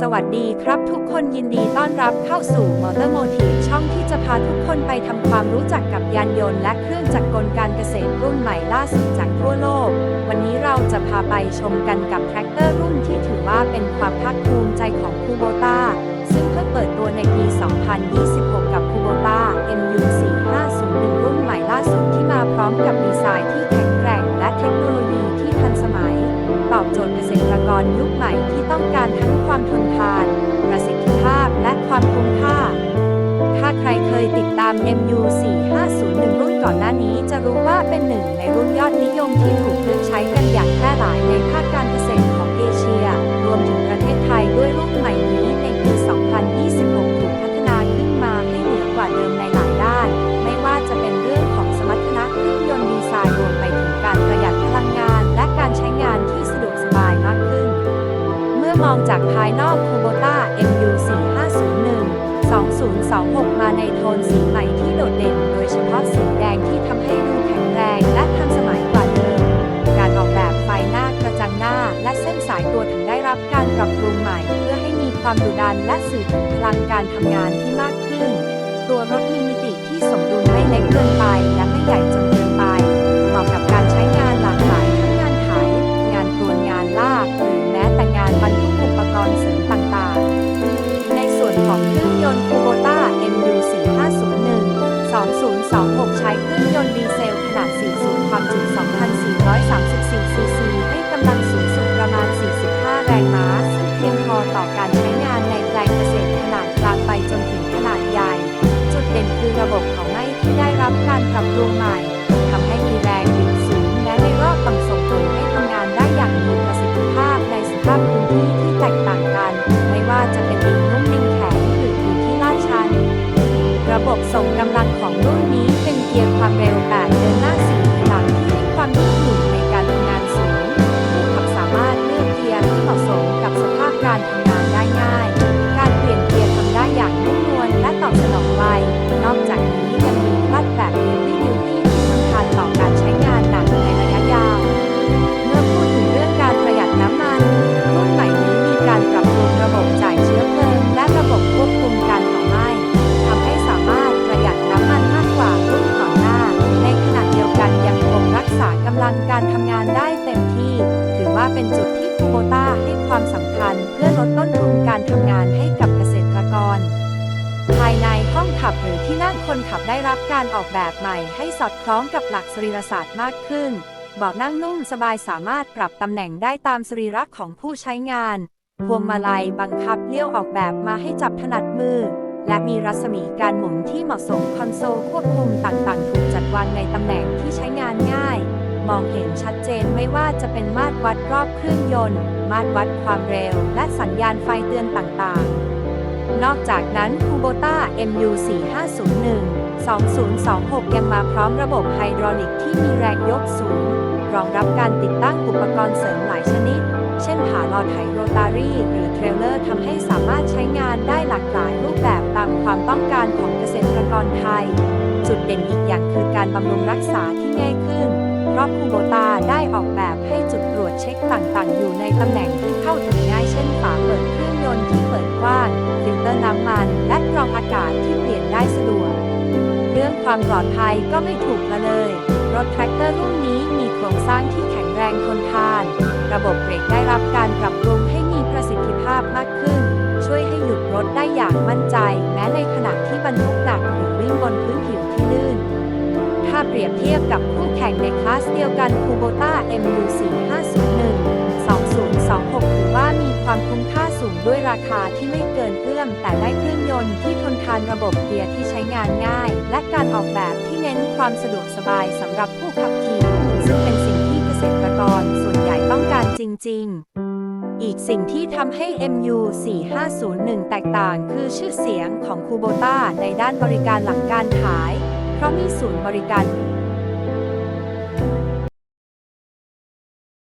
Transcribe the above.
สวัสดีครับทุกคนยินดีต้อนรับเข้าสู่ Motor Motive ช่องที่จะพาทุกคนไปทำความรู้จักกับยานยนต์และเครื่องจักรกลการเกษตรรุ่นใหม่ล่าสุดจากทั่วโลก วันนี้เราจะพาไปชมกันกับแทรกเตอร์รุ่นที่ถือว่าเป็นความภาคภูมิใจของคูโบต a ซึ่งเพิ่งเปิดตัวในปี 2026 กับคูโบต a MU4501 รุ่นใหม่ล่าสุดที่มาพร้อมกับดีไซน์ที่ รยุคใหม่ที่ต้องการทั้งความทนทาน ประสิทธิภาพและความคุ้มค่า ถ้าใครเคยติดตาม MU4501 รุ่นก่อนหน้านี้จะรู้ว่าเป็นหนึ่งในรุ่นยอดนิยมที่ถูกเลือกใช้กันอย่างแพร่หลายในภา มื่อมองจากภายนอกคูโบต้า MU4501 2026 มาในโทนสีใหม่ที่โดดเด่น โดยเฉพาะสีแดงที่ทำให้ดูแข็งแรงและทันสมัยกว่าเดิม การออกแบบไฟหน้ากระจังหน้าและเส้นสายตัวถังได้รับการปรับปรุงใหม่ เพื่อให้มีความดุดันและสื่อถึงพลังการทำงานที่มากขึ้น ตัวรถมีมิติที่สมดุลไม่เล็กเกินไปและไม่ใหญ่จนเกินไปเหมาะกับการใช้ รงม้าซึ่งเพียงพอต่อการใช้งานในแปลงเกษตรขนาดกลางไปจนถึงขนาดใหญ่ จุดเด่นคือระบบของไม้ที่ได้รับการปรับปรุงใหม่ทำให้มีแรงบิดสูงและในรอบต่ำส่งผลให้ทำงานได้อย่างมีประสิทธิภาพในสภาพพื้นที่ที่แตกต่างกัน ไม่ว่าจะเป็นดินนุ่มดินแข็งหรือพื้นที่ลาดชัน ระบบส่งกำลัง อบสนองไว นอกจากนี้ยังมีคลัตช์แบบ Heavy Duty ที่สำคัญต่อการใช้งานหนักในระยะยาว เมื่อพูดถึงเรื่องการประหยัดน้ำมันรุ่นใหม่นี้มีการปรับปรุงระบบจ่ายเชื้อเพลิงและระบบควบคุมการเผาไหม้ทำให้สามารถประหยัดน้ำมันมากกว่ารุ่นก่อนหน้า ในขณะเดียวกันยังคงรักษากำลังการทำงานได้เต็มที่ ถือว่าเป็นจุดที่คูโบต้าให้ความสำคัญเพื่อลดต้นทุนการทำงานให้ ขับหรือที่นั่งคนขับได้รับการออกแบบใหม่ให้สอดคล้องกับหลักสรีรศาสตร์มากขึ้น เบาะนั่งนุ่มสบายสามารถปรับตำแหน่งได้ตามสรีระของผู้ใช้งาน พวงมาลัยบังคับเลี้ยวออกแบบมาให้จับถนัดมือ และมีรัศมีการหมุนที่เหมาะสมคอนโซลควบคุมต่างๆ ถูกจัดวางในตำแหน่งที่ใช้งานง่าย มองเห็นชัดเจนไม่ว่าจะเป็นมาตรวัดรอบเครื่องยนต์ มาตรวัดความเร็ว และสัญญาณไฟเตือนต่างๆ นอกจากนั้น Kubota MU4501 2026 ยังมาพร้อมระบบไฮดรอลิกที่มีแรงยกสูง รองรับการติดตั้งอุปกรณ์เสริมหลายชนิด เช่นขาลอไถโรตารี่ หรือเทรลเลอร์ทำให้สามารถใช้งานได้หลากหลายรูปแบบตามความต้องการของเกษตรกรไทย จุดเด่นอีกอย่างคือการบำรุงรักษาที่ง่ายขึ้นเพราะคูโบตาได้ออกแบบให้จุดตรวจเช็คต่างๆ อยู่ในตำแหน่งที่เข้าถึงง่ายเช่นฝาเปิดเครื่อง ยนต์ที่เปิดกว้างฟิลเตอร์น้ำมัน และกรองอากาศที่เปลี่ยนได้สะดวก เรื่องความปลอดภัยก็ไม่ถูกละเลย รถแทรกเตอร์รุ่นนี้มีโครงสร้างที่แข็งแรงทนทาน ระบบเบรกได้รับการปรับปรุงให้มีประสิทธิภาพมากขึ้น ช่วยให้หยุดรถได้อย่างมั่นใจ แม้ในขณะที่บรรทุกหนักหรือวิ่งบนพื้นผิวที่ลื่น ถ้าเปรียบเทียบกับคู่แข่งในคลาสเดียวกัน Kubota MU4501 26ถือว่ามีความคุ้มค่าสูงด้วยราคาที่ไม่เกินเอื้อม แต่ได้เครื่องยนต์ที่ทนทานระบบเกียร์ที่ใช้งานง่าย และการออกแบบที่เน้นความสะดวกสบายสำหรับผู้ขับขี่ ซึ่งเป็นสิ่งที่เกษตรกรส่วนใหญ่ต้องการจริง ๆอีกสิ่งที่ทำให้ MU4501 แตกต่างคือชื่อเสียงของคูโบต้าในด้านบริการหลังการขาย เพราะมีศูนย์บริการ